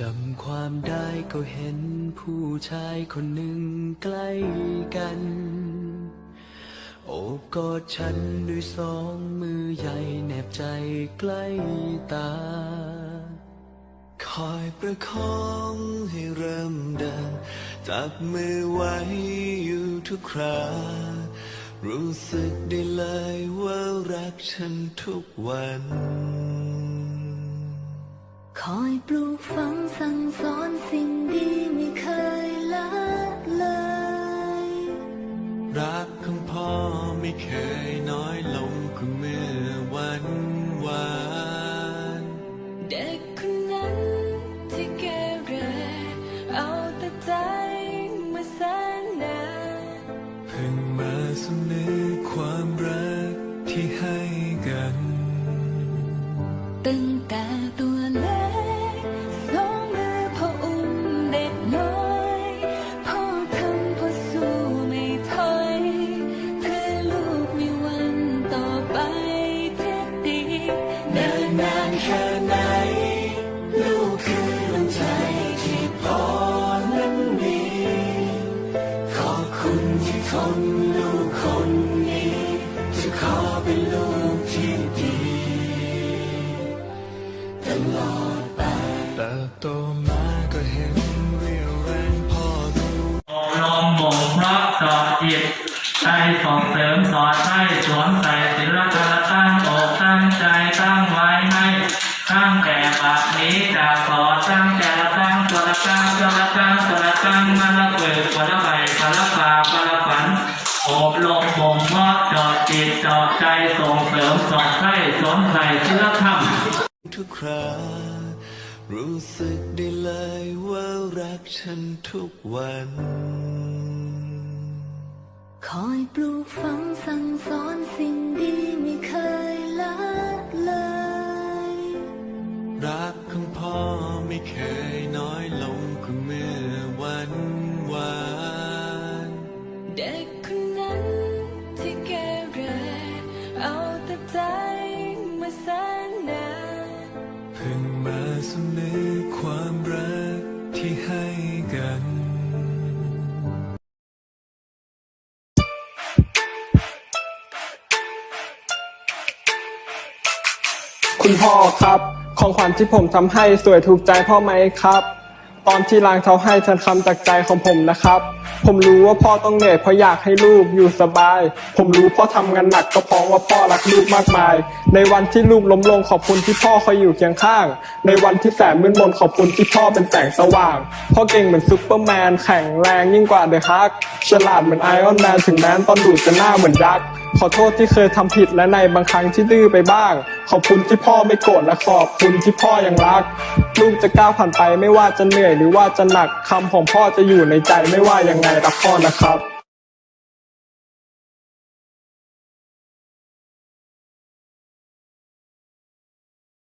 จำความได้ก็เห็นผู้ชายคนหนึ่งใกล้กัน โอบกอดฉันด้วยสองมือใหญ่แนบใจใกล้ตา คอยประคองให้เริ่มเดินจับมือไว้อยู่ทุกครา รู้สึกได้เลยว่ารักฉันทุกวัน คอยปลูกฝังสั่งสอนสิ่งดีไม่เคยละเลย รักของพ่อไม่เคยน้อยลงคือเมื่อวันวานเด็กคนนั้นที่เกเรเอาแต่ใจมาแสนนานเพิ่งมาสำนึกความรักที่ให้กันตั้ง ติบโตมาก็เห็นเรียวแรงพ่อทุกอบรมบ่มเพาะสอนจิตใจส่งเสริมสอนให้สวมใส่ศิลธรรมตั้งอกตั้งใจตั้งไว้ให้ตั้งแต่บัดนี้จะขอตั้งแต่ละตั้งตัวละตั้งตัวละตั้งตัวละตั้งมันละเกิดคนละใบคนละปากคนละฝันอบรมบ่มเพาะจอดจิตจอดใจส่งเสริมสอนให้สวมใส่ศิลธรรมทุกครา รู้สึกได้เลยว่ารักฉันทุกวัน คอยปลูกฝังสั่งสอนสิ่งดีไม่เคยละเลย รักของพ่อไม่เคยน้อยลงคือเมื่อ พิ่งมาสำนึกความรักที่ให้กันคุณพ่อครับ ของขวัญที่ผมทำให้สวยถูกใจพ่อไหมครับ ตอนที่ล้างเท้าให้ฉันคำจากใจของผมนะครับ ผมรู้ว่าพ่อต้องเหนื่อยเพราะอยากให้ลูกอยู่สบาย ผมรู้พ่อทำงานหนักก็เพราะว่าพ่อรักลูกมากมาย ในวันที่ลูกล้มลงขอบคุณที่พ่อคอยอยู่เคียงข้าง ในวันที่แสนมืดมนขอบคุณที่พ่อเป็นแสงสว่าง พ่อเก่งเหมือนซุปเปอร์แมนแข็งแรงยิ่งกว่าเดอะฮักฉลาดเหมือนไอออนแมนถึงแม้ตอนดูดจะหน้าเหมือนยักษ์ ขอโทษที่เคยทำผิดและในบางครั้งที่ดื้อไปบ้าง ขอบคุณที่พ่อไม่โกรธและขอบคุณที่พ่อยังรัก ลูกจะก้าวผ่านไปไม่ว่าจะเหนื่อยหรือว่าจะหนักคำของพ่อจะอยู่ในใจไม่ว่ายังไงรักพ่อนะครับ